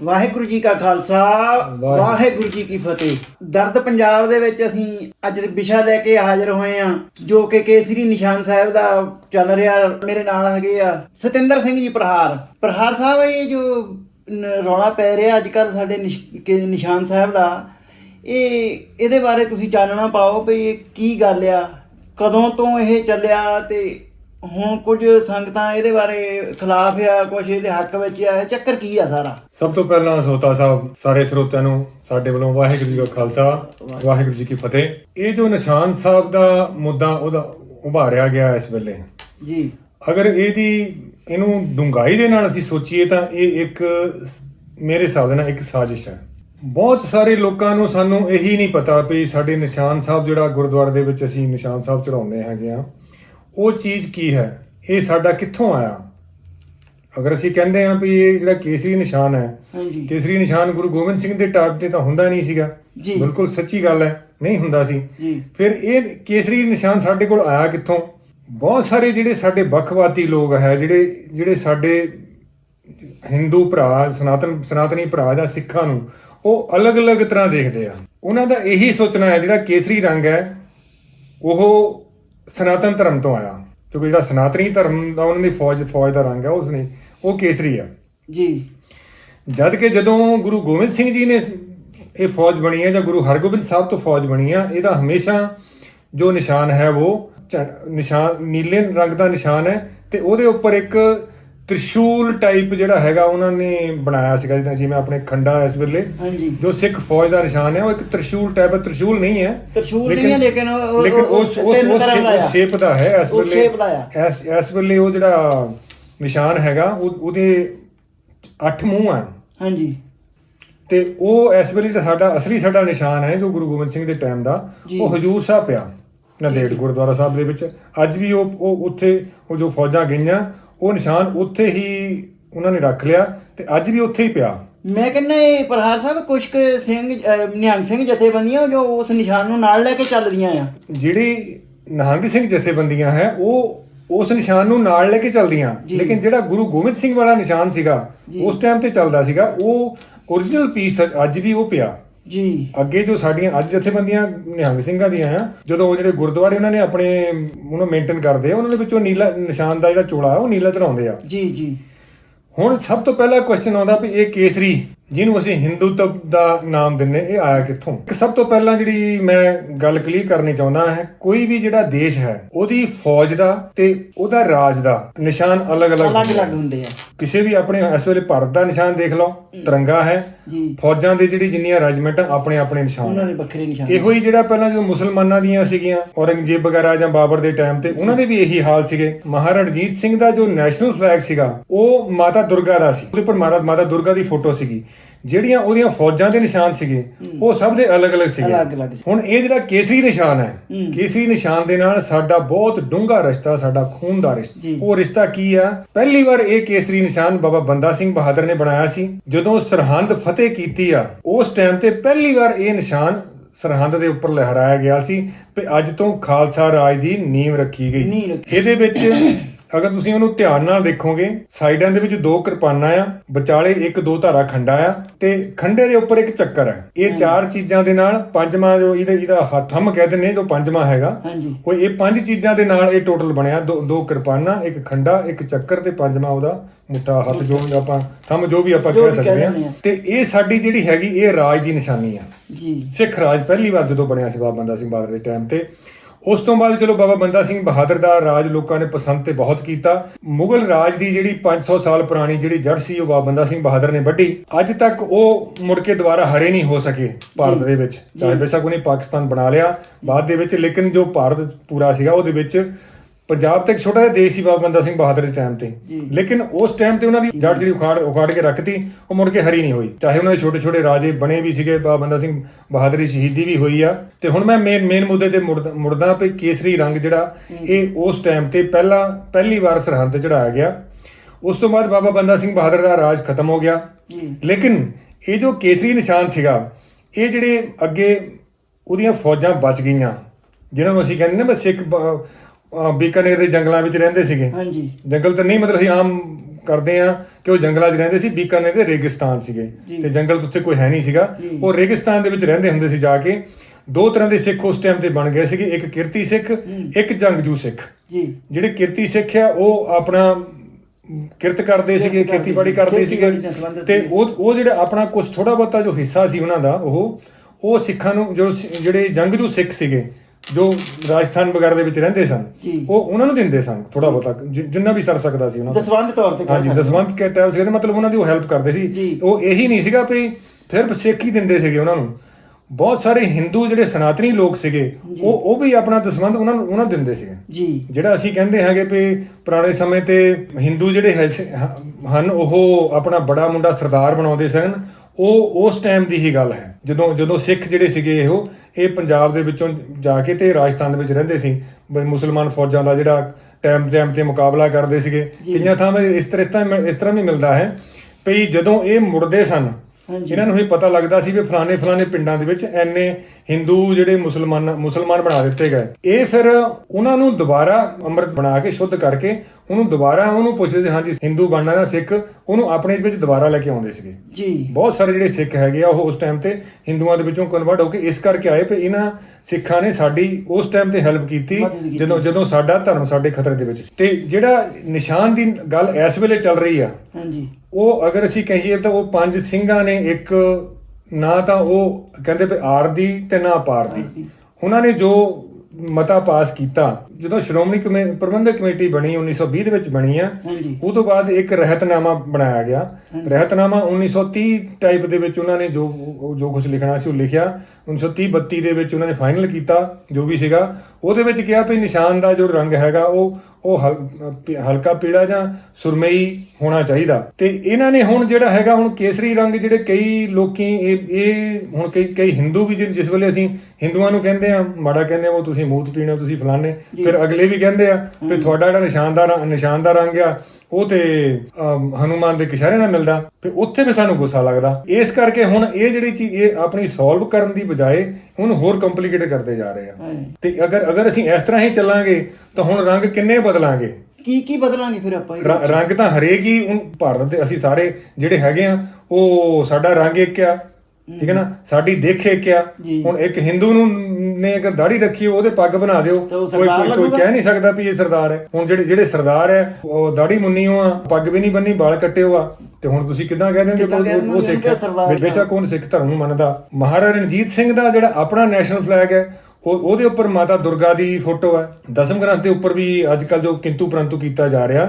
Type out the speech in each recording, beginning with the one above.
ਵਾਹਿਗੁਰੂ ਜੀ ਕਾ ਖਾਲਸਾ ਵਾਹਿਗੁਰੂ। ਜੀ ਕੀ ਫਤਿਹ। ਦਰਦ ਪੰਜਾਬ ਦੇ ਵਿੱਚ ਅਸੀਂ ਅੱਜ ਵਿਸ਼ਾ ਲੈ ਕੇ ਹਾਜ਼ਰ ਹੋਏ ਹਾਂ ਜੋ ਕਿ ਕੇਸਰੀ ਨਿਸ਼ਾਨ ਸਾਹਿਬ ਦਾ ਚੱਲ ਰਿਹਾ ਮੇਰੇ ਨਾਲ ਹੈਗੇ ਆ ਸਤਿੰਦਰ ਸਿੰਘ ਜੀ ਪ੍ਰਹਾਰ। ਪ੍ਰਹਾਰ ਸਾਹਿਬ ਇਹ ਜੋ ਰੌਲਾ ਪੈ ਰਿਹਾ ਅੱਜ ਕੱਲ ਸਾਡੇ ਨਿਸ਼ਾਨ ਸਾਹਿਬ ਦਾ ਇਹ ਇਹਦੇ ਬਾਰੇ ਤੁਸੀਂ ਚਾਨਣਾ ਪਾਓ ਵੀ ਇਹ ਕੀ ਗੱਲ ਆ ਕਦੋਂ ਤੋਂ ਇਹ ਚੱਲਿਆ ਤੇ ਹੁਣ ਕੁਝ ਸੰਗਤਾਂ ਇਹਦੇ ਬਾਰੇ ਖਿਲਾਫ ਆ ਕੁਝ ਇਹਦੇ ਹੱਕ ਵਿੱਚ ਆ ਇਹ ਚੱਕਰ ਕੀ ਆ ਸਾਰਾ? ਸਭ ਤੋਂ ਪਹਿਲਾਂ ਸੋਤਾ ਸਾਹਿਬ ਸਾਰੇ ਸਰੋਤਿਆਂ ਨੂੰ ਸਾਡੇ ਵੱਲੋਂ ਵਾਹਿਗੁਰੂ ਜੀ ਕਾ ਖਾਲਸਾ ਵਾਹਿਗੁਰੂ ਜੀ ਕੀ ਫਤਿਹ। ਇਹ ਜੋ ਨਿਸ਼ਾਨ ਸਾਹਿਬ ਦਾ ਮੁੱਦਾ ਉਹਦਾ ਉਭਾਰਿਆ ਗਿਆ ਇਸ ਵੇਲੇ। ਜੀ। ਅਗਰ ਇਹਦੀ ਇਹਨੂੰ ਡੂੰਘਾਈ ਦੇ ਨਾਲ ਅਸੀਂ ਸੋਚੀਏ ਤਾਂ ਇਹ ਇੱਕ ਮੇਰੇ ਹਿਸਾਬ ਦੇ ਨਾਲ ਇੱਕ ਸਾਜ਼ਿਸ਼ ਹੈ। ਬਹੁਤ ਸਾਰੇ ਲੋਕਾਂ ਨੂੰ ਸਾਨੂੰ ਇਹੀ ਨਹੀਂ ਪਤਾ ਵੀ ਸਾਡੇ ਨਿਸ਼ਾਨ ਸਾਹਿਬ ਜਿਹੜਾ ਗੁਰਦੁਆਰੇ ਦੇ ਵਿੱਚ ਅਸੀਂ ਨਿਸ਼ਾਨ ਸਾਹਿਬ ਚੜਾਉਂਦੇ ਹੈਗੇ ਆ ਉਹ ਚੀਜ਼ ਕੀ ਹੈ? ਇਹ ਸਾਡਾ ਕਿੱਥੋਂ ਆਇਆ? ਅਗਰ ਅਸੀਂ ਕਹਿੰਦੇ ਹਾਂ ਵੀ ਇਹ ਜਿਹੜਾ ਕੇਸਰੀ ਨਿਸ਼ਾਨ ਹੈ ਹਾਂਜੀ। ਕੇਸਰੀ ਨਿਸ਼ਾਨ ਗੁਰੂ ਗੋਬਿੰਦ ਸਿੰਘ ਦੇ ਟਾਈਮ ਤੇ ਤਾਂ ਹੁੰਦਾ ਨਹੀਂ ਸੀਗਾ। ਜੀ। ਬਿਲਕੁਲ ਸੱਚੀ ਗੱਲ ਹੈ ਨਹੀਂ ਹੁੰਦਾ ਸੀ। ਜੀ। ਫਿਰ ਇਹ ਕੇਸਰੀ ਨਿਸ਼ਾਨ ਸਾਡੇ ਕੋਲ ਆਇਆ ਕਿੱਥੋਂ? ਬਹੁਤ ਸਾਰੇ ਜਿਹੜੇ ਸਾਡੇ ਵੱਖਵਾਦੀ ਲੋਕ ਹੈ ਜਿਹੜੇ ਜਿਹੜੇ ਸਾਡੇ ਹਿੰਦੂ ਭਰਾ ਸਨਾਤਨ ਸਨਾਤਨੀ ਭਰਾ ਜਾਂ ਸਿੱਖਾਂ ਨੂੰ ਉਹ ਅਲੱਗ-ਅਲੱਗ ਤਰ੍ਹਾਂ ਦੇਖਦੇ ਆ। ਉਹਨਾਂ ਦਾ ਇਹੀ ਸੋਚਣਾ ਹੈ ਜਿਹੜਾ ਕੇਸਰੀ ਰੰਗ ਹੈ ਉਹ ਸਨਾਤਨ ਧਰਮ ਤੋਂ ਆਇਆ। ਕਿਉਂਕਿ ਜਿਹੜਾ ਸਨਾਤਨੀ ਧਰਮ ਦਾ ਉਹਨਾਂ ਦੀ ਫੌਜ ਫੌਜ ਦਾ ਰੰਗ ਹੈ ਉਸ ਨੇ ਉਹ ਕੇਸਰੀ ਆ। ਜੀ। ਜਦ ਕਿ ਜਦੋਂ ਗੁਰੂ ਗੋਬਿੰਦ ਸਿੰਘ ਜੀ ਨੇ ਇਹ ਫੌਜ ਬਣੀ ਹੈ ਜਾਂ ਗੁਰੂ ਹਰਗੋਬਿੰਦ ਸਾਹਿਬ ਤੋਂ ਫੌਜ ਬਣੀ ਆ ਇਹਦਾ ਹਮੇਸ਼ਾ ਜੋ ਨਿਸ਼ਾਨ ਹੈ ਉਹ ਨਿਸ਼ਾਨ ਨੀਲੇ ਰੰਗ ਦਾ ਨਿਸ਼ਾਨ ਹੈ ਤੇ ਉਹਦੇ ਉੱਪਰ ਇੱਕ ਤ੍ਰਿਸ਼ੂਲ ਟਾਈਪ ਜਿਹੜਾ ਹੈਗਾ ਉਹਨਾਂ ਨੇ ਬਣਾਇਆ ਸੀਗਾ ਜਿੱਦਾਂ ਜਿਵੇਂ ਆਪਣੇ ਖੰਡਾ ਇਸ ਵੇਲੇ ਹਾਂਜੀ। ਜੋ ਸਿੱਖ ਫੌਜ ਦਾ ਨਿਸ਼ਾਨ ਹੈ ਉਹ ਇੱਕ ਤ੍ਰਿਸ਼ੂਲ ਟਾਈਪ ਤ੍ਰਿਸ਼ੂਲ ਨਹੀਂ ਹੈ। ਤਰਸ਼ੂਲ ਨਹੀਂ ਹੈ ਲੇਕਿਨ ਉਹ- ਲੇਕਿਨ ਉਹ- ਉਸ ਉਸ ਤਿੰਨ ਤਰ੍ਹਾਂ ਦਾ ਆ। ਉਸ ਸ਼ੇਪ ਦਾ ਹੈ ਇਸ ਉਸ ਵੇਲੇ shape ਦਾ ਆ। ਇਸ ਇਸ ਵੇਲੇ ਉਹ ਜਿਹੜਾ ਨਿਸ਼ਾਨ ਹੈਗਾ ਉਹ- ਉਹਦੇ ਅੱਠ ਮੂੰਹ ਆ। ਹਾਂਜੀ। ਤੇ ਉਹ ਇਸ ਵੇਲੇ ਤਾਂ ਸਾਡਾ ਅਸਲੀ ਸਾਡਾ ਨਿਸ਼ਾਨ ਹੈ ਜੋ ਗੁਰੂ ਗੋਬਿੰਦ ਸਿੰਘ ਦੇ ਟਾਈਮ ਦਾ। ਜੀ। ਉਹ ਹਜੂਰ ਸਾਹਿਬ ਪਿਆ ਨੰਦੇੜ ਗੁਰਦੁਆਰਾ ਸਾਹਿਬ ਦੇ ਵਿੱਚ। ਅੱਜ ਵੀ ਉਹ ਉਹ ਉੱਥੇ ਉਹ ਜੋ ਫੌਜਾਂ ਗਈਆਂ ਉਹ ਨਿਸ਼ਾਨ ਉੱਥੇ ਹੀ ਉਹਨਾਂ ਨੇ ਰੱਖ ਲਿਆ ਤੇ ਅੱਜ ਵੀ ਉੱਥੇ ਹੀ ਪਿਆ ਮੈਂ ਕਹਿੰਦਾ ਇਹ ਪ੍ਰਹਾਰ ਸਾਹਿਬ ਕੁਛ ਕੁ ਸਿੰਘ ਅਹ, ਨਿਹੰਗ ਸਿੰਘ ਜਥੇਬੰਦੀਆਂ ਜੋ ਉਸ ਨਿਸ਼ਾਨ ਨੂੰ ਨਾਲ ਲੈ ਕੇ ਚੱਲ ਰਹੀਆਂ ਆ ਜਿਹੜੀ ਨਿਹੰਗ ਸਿੰਘ ਜਥੇਬੰਦੀਆਂ ਹੈ ਉਹ ਉਸ ਨਿਸ਼ਾਨ ਨੂੰ ਨਾਲ ਲੈ ਕੇ ਚੱਲਦੀਆਂ ਜੀ। ਲੇਕਿਨ ਜਿਹੜਾ ਗੁਰੂ ਗੋਬਿੰਦ ਸਿੰਘ ਵਾਲਾ ਨਿਸ਼ਾਨ ਸੀਗਾ ਜੀ। ਉਸ ਟਾਈਮ ਤੇ ਚੱਲਦਾ ਸੀਗਾ ਉਹ origignal ਪੀਸ ਅੱਜ ਵੀ ਉਹ ਪਿਆ ਜੀ। ਅੱਗੇ ਜੋ ਸਾਡੀਆਂ ਅੱਜ ਜਥੇਬੰਦੀਆਂ ਨਿਹੰਗ ਸਿੰਘਾਂ ਦੀਆਂ ਆ ਜਦੋਂ ਉਹ ਜਿਹੜੇ ਗੁਰਦੁਆਰੇ ਉਹਨਾਂ ਨੇ ਆਪਣੇ ਉਹਨੂੰ ਮੇਨਟੇਨ ਕਰਦੇ ਆ ਉਹਨਾਂ ਦੇ ਵਿੱਚੋਂ ਨੀਲਾ ਨਿਸ਼ਾਨ ਦਾ ਜਿਹੜਾ ਚੋਲਾ ਉਹ ਨੀਲਾ ਚੜਾਉਂਦੇ ਆ। ਜੀ ਜੀ। ਹੁਣ ਸਭ ਤੋਂ ਪਹਿਲਾ ਕੁਐਸਚਨ ਆਉਂਦਾ ਵੀ ਇਹ ਕੇਸਰੀ ਜਿਹਨੂੰ ਅਸੀਂ ਹਿੰਦੂਤਵ ਦਾ ਨਾਮ ਦਿੰਨੇ ਇਹ ਆਇਆ ਕਿੱਥੋਂ? ਇੱਕ ਸਭ ਤੋਂ ਪਹਿਲਾਂ ਜਿਹੜੀ ਮੈਂ ਗੱਲ ਕਲੀਅਰ ਕਰਨੀ ਚਾਹੁੰਦਾ ਹੈ ਕੋਈ ਵੀ ਜਿਹੜਾ ਦੇਸ਼ ਹੈ ਉਹਦੀ ਫੌਜ ਦਾ ਤੇ ਉਹਦਾ ਰਾਜ ਦਾ ਨਿਸ਼ਾਨ ਅਲੱਗ-ਅਲੱਗ ਅਲੱਗ ਹੁੰਦੇ ਆ। ਕਿਸੇ ਵੀ ਆਪਣੇ ਇਸ ਵੇਲੇ ਭਾਰਤ ਦਾ ਨਿਸ਼ਾਨ ਦੇਖ ਲਓ ਤਿਰੰਗਾ ਹੈ। ਫੌਜਾਂ ਦੇ ਜਿਹੜੀ ਜਿੰਨੀਆਂ ਰੈਜੀਮੈਂਟਾਂ ਆਪਣੇ ਆਪਣੇ ਨਿਸ਼ਾਨ ਉਹਨਾਂ ਦੇ ਵੱਖਰੇ ਨਿਸ਼ਾਨ ਇਹੋ ਹੀ ਜਿਹੜਾ ਪਹਿਲਾਂ ਜੋ ਮੁਸਲਮਾਨਾਂ ਦੀਆਂ ਸੀਗੀਆਂ ਔਰੰਗਜ਼ੇਬ ਵਗੈਰਾ ਜਾਂ ਬਾਬਰ ਦੇ ਟਾਈਮ ਤੇ ਉਹਨਾਂ ਦੇ ਵੀ ਇਹੀ ਹਾਲ ਸੀਗੇ। ਮਹਾਰਾਣਾ ਰਣਜੀਤ ਸਿੰਘ ਦਾ ਜੋ ਨੈਸ਼ਨਲ ਫਲੈਗ ਸੀਗਾ ਉਹ ਮਾਤਾ ਦੁਰਗਾ ਦਾ ਸੀ। ਉਹਦੇ ਉੱਪਰ ਮਾਤਾ ਮਾਤਾ ਦੁਰਗਾ ਦੀ ਫੋਟੋ ਸੀਗੀ। ਜਿਹੜੀਆਂ ਉਹਦੀਆਂ ਫੌਜਾਂ ਦੇ ਨਿਸ਼ਾਨ ਸੀਗੇ ਉਹ ਸਭ ਦੇ ਅਲੱਗ-ਅਲੱਗ ਸੀਗੇ ਅਲੱਗ-ਅਲੱਗ ਸੀ। ਹੁਣ ਇਹ ਜਿਹੜਾ ਕੇਸਰੀ ਨਿਸ਼ਾਨ ਹੈ ਹੂੰ। ਕੇਸਰੀ ਨਿਸ਼ਾਨ ਦੇ ਨਾਲ ਸਾਡਾ ਬਹੁਤ ਡੂੰਘਾ ਰਿਸ਼ਤਾ ਸਾਡਾ ਖੂਨ ਦਾ ਰਿਸ਼ਤਾ ਜੀ। ਉਹ ਰਿਸ਼ਤਾ ਕੀ ਆ ਪਹਿਲੀ ਵਾਰ ਇਹ ਕੇਸਰੀ ਨਿਸ਼ਾਨ ਬਾਬਾ ਬੰਦਾ ਸਿੰਘ ਬਹਾਦਰ ਨੇ ਬਣਾਇਆ ਸੀ ਜਦੋਂ ਸਰਹੰਦ ਫਤਿਹ ਕੀਤੀ ਆ ਉਸ ਟਾਈਮ ਤੇ ਪਹਿਲੀ ਵਾਰ ਇਹ ਨਿਸ਼ਾਨ ਸਰਹੰਦ ਦੇ ਉੱਪਰ ਲਹਿਰਾਇਆ ਗਿਆ ਸੀ ਕਿ ਅੱਜ ਤੋਂ ਖਾਲਸਾ ਰਾਜ ਦੀ ਨੀਂਵ ਰੱਖੀ ਗਈ ਨੀਂਹ ਰੱਖੀ। ਇਹਦੇ ਵਿੱਚ ਅਗਰ ਤੁਸੀਂ ਉਹਨੂੰ ਧਿਆਨ ਨਾਲ ਦੇਖੋਗੇ ਸਾਈਡਾਂ ਦੇ ਵਿੱਚ ਦੋ ਕਿਰਪਾਨਾਂ ਆ ਵਿਚਾਲੇ ਇੱਕ ਦੋ ਧਾਰਾ ਖੰਡਾ ਆ ਤੇ ਖੰਡੇ ਦੇ ਉੱਪਰ ਇੱਕ ਚੱਕਰ ਹੈ ਇਹ ਚਾਰ ਚੀਜ਼ਾਂ ਦੇ ਨਾਲ ਪੰਜਵਾਂ ਜੋ ਇਹਦਾ ਇਹਦਾ ਹੱਥ ਹਮ ਕਹਿੰਦੇ ਨੇ ਜੋ ਪੰਜਵਾਂ ਹੈਗਾ। ਉਹ ਇਹ ਪੰਜ ਚੀਜ਼ਾਂ ਦੇ ਨਾਲ ਇਹ ਟੋਟਲ ਬਣਿਆ। ਦੋ ਦੋ ਕਿਰਪਾਨਾਂ ਇੱਕ ਖੰਡਾ ਇੱਕ ਚੱਕਰ ਤੇ ਪੰਜਵਾਂ ਉਹਦਾ ਮੁੱਠਾ ਹੱਥ ਜੋ ਵੀ ਆਪਾਂ ਥੰਮ ਜੋ ਵੀ ਆਪਾਂ ਕਹਿ ਸਕਦੇ ਹਾਂ। ਤੇ ਇਹ ਸਾਡੀ ਜਿਹੜੀ ਹੈਗੀ ਇਹ ਰਾਜ ਦੀ ਨਿਸ਼ਾਨੀ ਆ। ਜੀ। ਸਿੱਖ ਰਾਜ ਪਹਿਲੀ ਵਾਰ ਜਦੋਂ ਬਣਿਆ ਸੀ ਬਾਬਾ ਬੰਦਾ ਸਿੰਘ ਬਹਾਦਰ ਦੇ ਟਾਈਮ ਤੇ ਉਸ ਤੋਂ ਬਾਅਦ ਚਲੋ ਬਾਬਾ ਬੰਦਾ ਸਿੰਘ ਬਹਾਦਰ ਦਾ ਰਾਜ ਲੋਕਾਂ ਨੇ ਪਸੰਦ ਤੇ ਬਹੁਤ ਕੀਤਾ। ਮੁਗਲ ਰਾਜ ਦੀ ਜਿਹੜੀ 500 ਸਾਲ ਪੁਰਾਣੀ ਜਿਹੜੀ ਜੜ ਸੀ ਉਹ ਬਾਬਾ ਬੰਦਾ ਸਿੰਘ ਬਹਾਦਰ ਨੇ ਵੱਢੀ। ਅੱਜ ਤੱਕ ਉਹ ਮੁੜ ਕੇ ਦੁਬਾਰਾ ਹਰੇ ਨਹੀਂ ਹੋ ਸਕੇ ਭਾਰਤ ਦੇ ਵਿੱਚ। ਚਾਹੇ ਬੇਸ਼ੱਕ ਉਹਨੇ ਪਾਕਿਸਤਾਨ ਬਣਾ ਲਿਆ। ਬਾਅਦ ਦੇ ਵਿੱਚ ਲੇਕਿਨ ਜੋ ਭਾਰਤ ਪੂਰਾ ਸੀਗਾ ਉਹਦੇ ਵਿੱਚ ਪੰਜਾਬ ਤੇ ਇੱਕ ਛੋਟਾ ਜਿਹਾ ਦੇਸ਼ ਸੀ ਬਾਬਾ ਬੰਦਾ ਸਿੰਘ ਬਹਾਦਰ ਦੇ ਟਾਈਮ ਤੇ। ਜੀ। ਲੇਕਿਨ ਉਸ ਟਾਈਮ ਤੇ ਉਹਨਾਂ ਦੀ ਜੜ ਜਿਹੜੀ ਉਖਾੜ ਉਖਾੜ ਕੇ ਰੱਖਤੀ ਉਹ ਮੁੜ ਕੇ ਹਰੀ ਨਹੀਂ ਹੋਈ। ਚਾਹੇ ਉਹਨਾਂ ਦੇ ਛੋਟੇ ਛੋਟੇ ਰਾਜੇ ਬਣੇ ਵੀ ਸੀਗੇ ਬਾਬਾ ਬੰਦਾ ਸਿੰਘ ਬਹਾਦਰ ਦੀ ਸ਼ਹੀਦੀ ਵੀ ਹੋਈ ਆ। ਤੇ ਹੁਣ ਮੈਂ ਮੇਨ ਮੇਨ ਮੁੱਦੇ ਤੇ ਮੁੜਦਾ- ਮੁੜਦਾ ਵੀ ਕੇਸਰੀ ਰੰਗ ਜਿਹੜਾ ਇਹ ਉਸ ਟਾਈਮ ਤੇ ਪਹਿਲਾ ਪਹਿਲੀ ਵਾਰ ਸਰਹੰਦ ਤੇ ਚੜਾਇਆ ਗਿਆ। ਉਸ ਤੋਂ ਬਾਅਦ ਬਾਬਾ ਬੰਦਾ ਸਿੰਘ ਬਹਾਦਰ ਦਾ ਰਾਜ ਖਤਮ ਹੋ ਗਿਆ। ਜੀ। ਲੇਕਿਨ ਇਹ ਜੋ ਕੇਸਰੀ ਨਿਸ਼ਾਨ ਸੀਗਾ ਇਹ ਜਿਹੜੇ ਅੱਗੇ ਉਹਦੀਆਂ ਫੌਜਾਂ ਬਚ ਗਈਆਂ ਜਿਨ੍ਹਾਂ ਨੂੰ ਅਸੀਂ ਕਹਿੰਦੇ ਨੇ ਬਸ ਸਿੱਖ ਬ- ਅਹ ਬੀਕਾਨੇਰ ਦੇ ਜੰਗਲਾਂ ਵਿੱਚ ਰਹਿੰਦੇ ਸੀਗੇ। ਹਾਂਜੀ। ਜੰਗਲ ਤਾਂ ਨਹੀਂ ਮਤਲਬ ਅਸੀਂ ਆਮ ਕਰਦੇ ਆ ਕਿ ਉਹ ਜੰਗਲਾਂ 'ਚ ਰਹਿੰਦੇ ਸੀ ਬੀਕਾਨੇਰ ਦੇ ਰੇਗਿਸਤਾਨ ਸੀਗੇ। ਜੀ। ਤੇ ਜੰਗਲ ਉੱਤੇ ਕੋਈ ਹੈ ਨਹੀਂ ਸੀਗਾ। ਜੀ। ਉਹ ਰੇਗਿਸਤਾਨ ਦੇ ਵਿੱਚ ਰਹਿੰਦੇ ਹੁੰਦੇ ਸੀ ਜਾ ਕੇ। ਦੋ ਤਰ੍ਹਾਂ ਦੇ ਸਿੱਖ ਉਸ ਟਾਈਮ ਤੇ ਬਣ ਗਏ ਸੀਗੇ। ਇੱਕ ਕਿਰਤੀ ਸਿੱਖ ਇੱਕ ਜੰਗਜੂ ਸਿੱਖ। ਜੀ। ਜਿਹੜੇ ਕਿਰਤੀ ਸਿੱਖ ਆ ਉਹ ਆਪਣਾ ਕਿਰਤ ਕਰਦੇ ਸੀਗੇ ਕਰਦੇ ਖੇਤੀਬਾੜੀ ਸੀ, ਕਰਦੇ ਸੀਗੇ। ਖੇਤੀਬਾੜੀ ਨਾਲ ਸੰਬੰਧਿਤ ਤੇ ਸੀ। ਉਹ ਉਹ ਜਿਹੜਾ ਆਪਣਾ ਕੁਝ ਥੋੜਾ ਬਹੁਤਾ ਜੋ ਹਿੱਸਾ ਸੀ ਉਹਨਾਂ ਦਾ ਉਹ ਉਹ ਸਿੱਖਾਂ ਨੂੰ ਜੋ ਸ- ਜਿਹੜੇ ਜੰਗਜੂ ਸਿੱਖ ਸੀਗੇ ਜੋ ਰਾਜਸਥਾਨ ਵਗੈਰਾ ਦੇ ਵਿੱਚ ਰਹਿੰਦੇ ਸਨ ਜੀ। ਉਹ ਉਹਨਾਂ ਨੂੰ ਦਿੰਦੇ ਸਨ ਥੋੜਾ ਬਹੁਤਾ ਜਿ- ਜਿੰਨਾ ਵੀ ਸਰ ਸਕਦਾ ਸੀ ਉਹਨਾਂ ਦਾ। ਦਸਵੰਧ ਤੌਰ ਤੇ ਕਹਿ ਹਾਂਜੀ ਸਕਦੇ। ਦਸਵੰਤ ਕੇ ਟਾਈਮ ਸੀ ਮਤਲਬ ਉਹਨਾਂ ਦੀ ਉਹ ਹੈਲਪ ਕਰਦੇ ਸੀ। ਉਹ ਇਹੀ ਨਹੀਂ ਸੀਗਾ ਵੀ ਫਿਰ ਸਿੱਖ ਹੀ ਦਿੰਦੇ ਸੀਗੇ ਉਹਨਾਂ ਨੂੰ। ਬਹੁਤ ਸਾਰੇ ਹਿੰਦੂ ਜਿਹੜੇ ਸਨਾਤਨੀ ਲੋਕ ਸੀਗੇ ਉਹ ਉਹ ਵੀ ਆਪਣਾ ਦਸਵੰਧ ਉਹਨਾਂ ਨੂੰ ਉਹਨਾਂ ਨੂੰ ਦਿੰਦੇ ਸੀਗੇ। ਜੀ। ਜਿਹੜਾ ਅਸੀਂ ਕਹਿੰਦੇ ਹੈਗੇ ਵੀ ਪੁਰਾਣੇ ਸਮੇਂ ਤੇ ਹਿੰਦੂ ਜਿਹੜੇ ਹ- ਹਨ ਉਹ ਆਪਣਾ ਬੜਾ ਮੁੰਡਾ ਸਰਦਾਰ ਬਣਾਉਂਦੇ ਸਨ ਉਹ ਉਸ ਟਾਈਮ ਦੀ ਹੀ ਗੱਲ ਹੈ ਜਦੋਂ ਜਦੋਂ ਸਿੱਖ ਜਿਹੜੇ ਸੀਗੇ ਇਹੋ ਇਹ ਪੰਜਾਬ ਦੇ ਵਿੱਚੋਂ ਜਾ ਕੇ ਤੇ ਰਾਜਸਥਾਨ ਦੇ ਵਿੱਚ ਰਹਿੰਦੇ ਸੀ ਮੁਸਲਮਾਨ ਫੌਜਾਂ ਦਾ ਜਿਹੜਾ ਟਾਈਮ ਟਾਈਮ ਤੇ ਮੁਕਾਬਲਾ ਕਰਦੇ ਸੀਗੇ ਜੀ। ਕਿੰਨੀਆਂ ਥਾਵਾਂ ਇਸ ਤਰ੍ਹਾਂ ਇਸ ਤਰ੍ਹਾਂ ਵੀ ਮਿਲਦਾ ਹੈ ਵੀ ਜਦੋਂ ਇਹ ਮੁੜਦੇ ਸਨ। ਇਹਨਾਂ ਨੂੰ ਹੀ ਪਤਾ ਲੱਗਦਾ ਸੀ ਵੀ ਫਲਾਣੇ ਫਲਾਣੇ ਪਿੰਡਾਂ ਦੇ ਵਿੱਚ ਐਨੇ ਹਿੰਦੂ ਜਿਹੜੇ ਮੁਸਲਮਾਨ ਮੁਸਲਮਾਨ ਬਣਾ ਦਿੱਤੇ ਗਏ ਇਹ ਫਿਰ ਉਹਨਾਂ ਨੂੰ ਦੁਬਾਰਾ ਅੰਮ੍ਰਿਤ ਬਣਾ ਕੇ ਸ਼ੁੱਧ ਕਰਕੇ ਉਹਨੂੰ ਦੁਬਾਰਾ ਉਹਨੂੰ ਪੁੱਛਦੇ ਸੀ ਹਾਂਜੀ ਹਿੰਦੂ ਬਣਨਾ ਦਾ ਸਿੱਖ ਉਹਨੂੰ ਆਪਣੇ ਵਿੱਚ ਦੁਬਾਰਾ ਲੈ ਕੇ ਆਉਂਦੇ ਸੀਗੇ। ਜੀ। ਬਹੁਤ ਸਾਰੇ ਜਿਹੜੇ ਸਿੱਖ ਹੈਗੇ ਆ ਉਹ ਉਸ ਟਾਈਮ ਤੇ ਹਿੰਦੂਆਂ ਦੇ ਵਿੱਚੋਂ ਕਨਵਰਟ ਹੋ ਕੇ ਇਸ ਕਰਕੇ ਆਏ ਵੀ ਇਹਨਾਂ ਸਿੱਖਾਂ ਨੇ ਸਾਡੀ ਉਸ ਟਾਈਮ ਤੇ ਹੈਲਪ ਕੀਤੀ। ਜਦੋਂ ਜਦੋਂ ਸਾਡਾ ਧਰਮ ਸਾਡੇ ਖਤਰੇ ਦੇ ਵਿੱਚ ਸੀ। ਤੇ ਜਿਹੜਾ ਨਿਸ਼ਾਨ ਦੀ ਗੱਲ ਇਸ ਵੇਲੇ ਚੱਲ ਰਹੀ ਆ ਹਾਂਜੀ। ਉਹ ਅਗਰ ਅਸੀਂ ਕਹੀਏ ਤਾਂ ਉਹ ਪੰਜ ਸਿੰਘਾਂ ਨੇ ਇੱਕ ਨਾ ਤਾਂ ਉਹ ਕਹਿੰਦੇ ਵੀ ਆਰ ਦੀ ਤੇ ਨਾ ਪਾਰ ਦੀ ਦੀ। ਉਹਨਾਂ ਨੇ ਜੋ ਮਤਾ ਪਾਸ ਕੀਤਾ। ਜਦੋਂ ਸ਼੍ਰੋਮਣੀ ਕਮੇ- ਪ੍ਰਬੰਧਕ ਕਮੇਟੀ ਬਣੀ 1920 ਦੇ ਵਿੱਚ ਬਣੀ ਆ ਹਾਂਜੀ। ਉਹ ਤੋਂ ਬਾਅਦ ਇੱਕ ਰਹਿਤਨਾਮਾ ਬਣਾਇਆ ਗਿਆ। ਰਹਿਤਨਾਮਾ 1930 ਟਾਈਪ ਦੇ ਵਿੱਚ ਉਹਨਾਂ ਨੇ ਜੋ ਉਹ ਜੋ ਕੁਝ ਲਿਖਣਾ ਸੀ ਉਹ ਲਿਖਿਆ। 1930 32 ਦੇ ਵਿੱਚ ਉਹਨਾਂ ਨੇ ਫਾਈਨਲ ਕੀਤਾ ਜੋ ਵੀ ਸੀਗਾ। ਉਹਦੇ ਵਿੱਚ ਕਿਹਾ ਵੀ ਨਿਸ਼ਾਨ ਦਾ ਜੋ ਰੰਗ ਹੈਗਾ ਉਹ ਉਹ ਹਲਕਾ ਪੀਲਾ ਜਾਂ ਸੁਰਮਈ ਹੋਣਾ ਚਾਹੀਦਾ। ਤੇ ਇਹਨਾਂ ਨੇ ਹੁਣ ਜਿਹੜਾ ਹੈਗਾ ਹੁਣ ਕੇਸਰੀ ਰੰਗ ਜਿਹੜੇ ਕਈ ਲੋਕੀ ਇਹ ਇਹ ਹੁਣ ਕਈ ਕਈ ਹਿੰਦੂ ਵੀ ਜਿਸ ਵੇਲੇ ਅਸੀਂ ਹਿੰਦੂਆਂ ਨੂੰ ਕਹਿੰਦੇ ਆ ਮਾੜਾ ਕਹਿੰਦੇ ਆ ਉਹ ਤੁਸੀਂ ਮੂਤ ਪੀਣੇ ਤੁਸੀਂ ਫਲਾਣੇ। ਫਿਰ ਅਗਲੇ ਵੀ ਕਹਿੰਦੇ ਆ ਵੀ ਤੁਹਾਡਾ ਜਿਹੜਾ ਨਿਸ਼ਾਨ ਦਾ ਰ- ਨਿਸ਼ਾਨ ਦਾ ਰੰਗ ਆ ਉਹ ਤੇ ਹਨੂਮਾਨ ਦੇ ਕਿਸ਼ਾਰੇ ਨਾਲ ਮਿਲਦਾ ਫਿਰ ਉੱਥੇ ਵੀ ਸਾਨੂੰ ਗੁੱਸਾ ਲੱਗਦਾ। ਇਸ ਕਰਕੇ ਹੁਣ ਇਹ ਜਿਹੜੀ ਚੀਜ਼ ਇਹ ਆਪਣੀ ਸੋਲਵ ਕਰਨ ਦੀ ਬਜਾਏ ਉਹਨੂੰ ਹੋਰ ਕੰਪਲਿਕੇਟ ਕਰਦੇ ਜਾ ਰਹੇ ਆ। ਤੇ ਅਗਰ ਅਗਰ ਅਸੀਂ ਇਸ ਤਰ੍ਹਾਂ ਹੀ ਚੱਲਾਂਗੇ ਤਾਂ ਹੁਣ ਰੰਗ ਕਿੰਨੇ ਬਦਲਾਂਗੇ? ਕੀ ਕੀ ਬਦਲਾਂਗੇ ਫਿਰ ਆਪਾਂ ਰੰਗ ਤਾਂ ਹਰੇਕ ਹੀ ਹੁਣ ਭਾਰਤ ਦੇ ਅਸੀਂ ਸਾਰੇ ਜਿਹੜੇ ਹੈਗੇ ਆ ਉਹ ਸਾਡਾ ਰੰਗ ਇੱਕ ਆ ਠੀਕ ਹੈ ਨਾ? ਸਾਡੀ ਦੇਖ ਇੱਕ ਆ। ਹੁਣ ਇੱਕ ਹਿੰਦੂ ਨੂੰ ਨੇ ਅਗਰ ਦਾੜੀ ਰੱਖੀ ਉਹਦੇ ਪੱਗ ਬਣਾ ਦਿਓ। ਤਾਂ ਉਹ ਕੋਈ ਸਰਦਾਰ ਕੋਈ- ਕੋਈ ਲੱਗੂਗਾ? ਕਹਿ ਨਹੀਂ ਸਕਦਾ ਵੀ ਇਹ ਸਰਦਾਰ ਹੈ। ਹੁਣ ਜਿਹੜੇ ਜਿਹੜੇ ਸਰਦਾਰ ਹੈ ਉਹ ਦਾੜੀ ਮੁੰਨੀ ਹੋ ਆ ਪੱਗ ਵੀ ਨਹੀਂ ਬੰਨੀ ਵਾਲ ਕੱਟੇ ਹੋ ਆ ਤੇ ਹੁਣ ਤੁਸੀਂ ਕਿੱਦਾਂ ਕਹਿ ਦਿੰਦੇ ਕਿੱਦਾਂ ਕਹਿ ਉਹ- ਉਹ ਦਿੰਦੇ ਸਿੱਖ ਹੈ? ਸਰਦਾਰ ਬੇ- ਬੇਸ਼ੱਕ ਉਹ ਸਿੱਖ ਧਰਮ ਨੂੰ ਮੰਨਦਾ। ਮਹਾਰਾਜਾ ਰਣਜੀਤ ਸਿੰਘ ਦਾ ਜਿਹੜਾ ਆਪਣਾ ਨੈਸ਼ਨਲ ਫਲੈਗ ਹੈ ਉਹ ਉਹਦੇ ਉੱਪਰ ਮਾਤਾ ਦੁਰਗਾ ਦੀ ਫੋਟੋ ਹੈ। ਦਸਮ ਗ੍ਰੰਥ ਦੇ ਉੱਪਰ ਵੀ ਅੱਜ ਕੱਲ ਜੋ ਕਿੰਤੂ ਪ੍ਰੰਤੂ ਕੀਤਾ ਜਾ ਰਿਹਾ।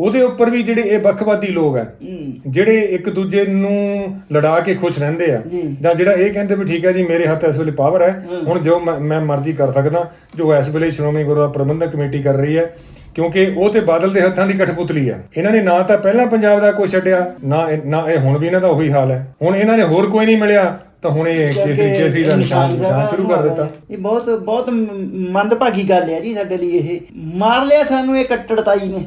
ਉਹਦੇ ਉੱਪਰ ਵੀ ਜਿਹੜੇ ਇਹ ਵੱਖਵਾਦੀ ਲੋਕ ਹੈ ਹੂੰ। ਜਿਹੜੇ ਇੱਕ ਦੂਜੇ ਨੂੰ ਲੜਾ ਕੇ ਖੁਸ਼ ਰਹਿੰਦੇ ਆ। ਜੀ। ਜਿਹੜਾ ਇਹ ਕਹਿੰਦੇ ਵੀ ਠੀਕ ਹੈ ਜੀ ਮੇਰੇ ਹੱਥ ਇਸ ਵੇਲੇ ਪਾਵਰ ਹੈ। ਹੁਣ ਜੋ ਮੈਂ ਮਰਜ਼ੀ ਕਰ ਸਕਦਾ ਜੋ ਇਸ ਵੇਲੇ ਸ਼੍ਰੋਮਣੀ ਗੁਰਦੁਆਰਾ ਪ੍ਰਬੰਧਕ ਕਮੇਟੀ ਕਰ ਰਹੀ ਹੈ। ਕਿਉਂਕਿ ਉਹ ਤੇ ਬਾਦਲ ਦੇ ਹੱਥਾਂ ਦੀ ਕਠਪੁਤਲੀ ਆ ਇਹਨਾਂ ਨੇ ਨਾ ਤਾਂ ਪਹਿਲਾਂ ਪੰਜਾਬ ਦਾ ਕੋਈ ਛੱਡਿਆ ਨਾ ਨਾ ਇਹ ਹੁਣ ਵੀ ਇਹਨਾਂ ਦਾ ਉਹੀ ਹਾਲ ਹੈ। ਹੁਣ ਇਹਨਾਂ ਨੇ ਹੋਰ ਕੋਈ ਨਹੀਂ ਮਿਲਿਆ। ਤਾਂ ਹੁਣ ਇਹ ਕੇਸਰੀ ਕੇਸਰੀ ਦਾ ਨਿਸ਼ਾਨ ਨਿਸ਼ਾਨ ਸ਼ੁਰੂ ਕਰ ਦਿੱਤਾ। ਇਹ ਬਹੁਤ ਬਹੁਤ ਮੰਦਭਾਗੀ ਗੱਲ ਹੈ ਜੀ ਸਾਡੇ ਲਈ ਇਹ। ਮਾਰ ਲਿਆ ਸਾਨੂੰ ਇਹ ਕੱਟੜਤਾਈ ਨੇ।